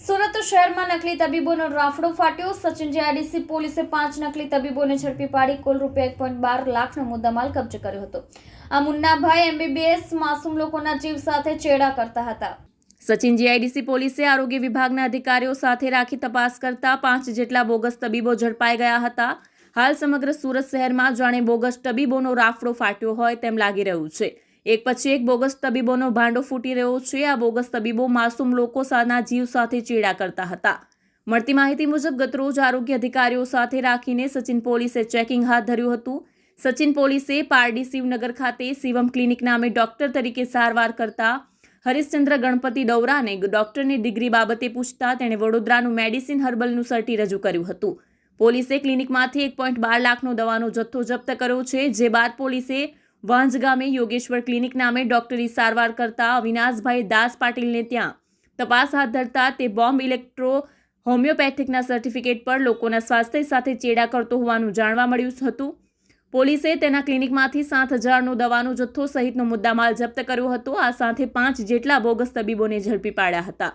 સુરત શહેરમાં નકલી તબીબોનો રાફડો ફાટ્યો. સચિન જીઆઈડીસી પોલીસે પાંચ નકલી તબીબોને ઝડપી પાડી કુલ રૂપિયા એક પોઈન્ટ બાર લાખનો મુદ્દામાલ કબજે કર્યો હતો. આ મુન્નાભાઈ એમબીબીએસ માસૂમ લોકોના જીવ સાથે ચેડા કરતા હતા. સચિન જીઆઈડીસી પોલીસે આરોગ્ય વિભાગના અધિકારીઓ સાથે રાખી તપાસ કરતા પાંચ જેટલા બોગસ તબીબો ઝડપાઈ ગયા હતા. હાલ સમગ્ર સુરત શહેરમાં જાણે બોગસ તબીબોનો રાફડો ફાટ્યો હોય તેમ લાગી રહ્યું છે. એક પછી એક બોગસ તબીબોનો ભાંડો ફૂટી રહ્યો છે. આ બોગસ તબીબો માસૂમ લોકો સાના જીવ સાથે ચેડા કરતા હતા. મળતી માહિતી મુજબ ગતરોજ આરોગ્ય અધિકારીઓ સાથે રાખીને સચિન પોલીસે ચેકિંગ હાથ ધર્યું હતું. સચિન પોલીસે પારડી શિવનગર ખાતે શિવમ ક્લિનિક નામે ડોક્ટર તરીકે સારવાર કરતા હરિશ્ચંદ્ર ગણપતિ ડૌરાને ડોક્ટરની ડિગ્રી બાબતે પૂછતા તેણે વડોદરાનું મેડિસિન હર્બલનું સર્ટી રજૂ કર્યું હતું. પોલીસે ક્લિનિકમાંથી એક પોઈન્ટ બાર લાખનો દવાનો જથ્થો જપ્ત કર્યો છે, જે બાદ પોલીસે વાંજ ગામે યોગેશ્વર ક્લિનિક નામે ડોક્ટરી સારવાર કરતા અવિનાશભાઈ દાસ પાટીલને ત્યાં તપાસ હાથ ધરતા તે બોમ્બ ઇલેક્ટ્રો હોમિયોપેથિકના સર્ટિફિકેટ પર લોકોના સ્વાસ્થ્ય સાથે ચેડા કરતો હોવાનું જાણવા મળ્યું હતું. પોલીસે તેના ક્લિનિકમાંથી સાત હજારનો દવાનો જથ્થો સહિતનો મુદ્દામાલ જપ્ત કર્યો હતો. આ સાથે પાંચ જેટલા બોગસ તબીબોને ઝડપી પાડ્યા હતા.